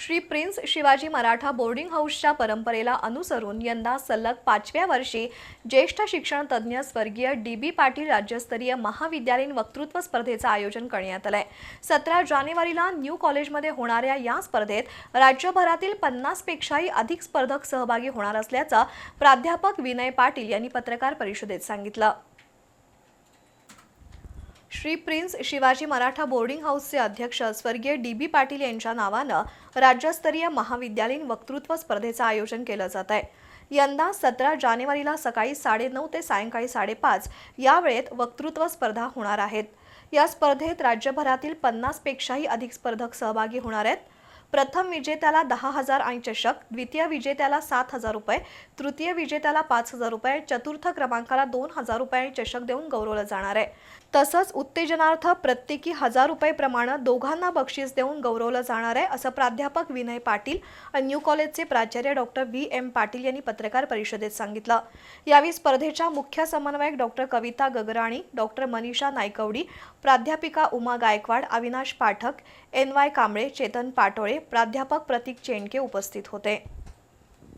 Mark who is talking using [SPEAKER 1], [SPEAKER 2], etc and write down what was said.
[SPEAKER 1] Shri prince Shivaji Maratha boarding हाऊसच्या परंपरेला अनुसरून यंदा सलग पाचव्या वर्षी ज्येष्ठ शिक्षण तज्ज्ञ स्वर्गीय डी बी पाटील राज्यस्तरीय महाविद्यालयीन वक्तृत्व स्पर्धेचं आयोजन करण्यात आलंय. सतरा जानेवारीला न्यू कॉलेजमध्ये होणाऱ्या या स्पर्धेत राज्यभरातील पन्नासपेक्षाही अधिक स्पर्धक सहभागी होणार असल्याचं प्राध्यापक विनय पाटील यांनी पत्रकार परिषदेत सांगितलं. श्री प्रिन्स शिवाजी मराठा बोर्डिंग हाऊसचे अध्यक्ष स्वर्गीय डी बी पाटील यांच्या नावानं राज्यस्तरीय महाविद्यालयीन वक्तृत्व स्पर्धेचं आयोजन केलं जात आहे. यंदा सतरा जानेवारीला सकाळी साडेनऊ ते सायंकाळी साडेपाच या वेळेत वक्तृत्व स्पर्धा होणार आहेत. या स्पर्धेत राज्यभरातील पन्नासपेक्षाही अधिक स्पर्धक सहभागी होणार आहेत. प्रथम विजेत्याला दहा हजार आणि चषक द्वितीय विजेत्याला सात हजार रुपये तृतीय विजेत्याला पाच हजार रुपये चतुर्थ क्रमांकाला दोन हजार रुपये आणि चषक देऊन गौरवलं जाणार आहे. तसंच उत्तेजनार्थ प्रत्येकी हजार रुपये प्रमाणे दोघांना बक्षीस देऊन गौरवलं जाणार आहे असं प्राध्यापक विनय पाटील आणि न्यू कॉलेजचे प्राचार्य डॉक्टर व्ही एम पाटील यांनी पत्रकार परिषदेत सांगितलं. यावेळी स्पर्धेच्या मुख्य समन्वयक डॉक्टर कविता गगराणी डॉक्टर मनीषा नायकवडी प्राध्यापिका उमा गायकवाड अविनाश पाठक एन वाय कांबळे चेतन पाटोळे प्राध्यापक प्रतीक चेंडके उपस्थित होते.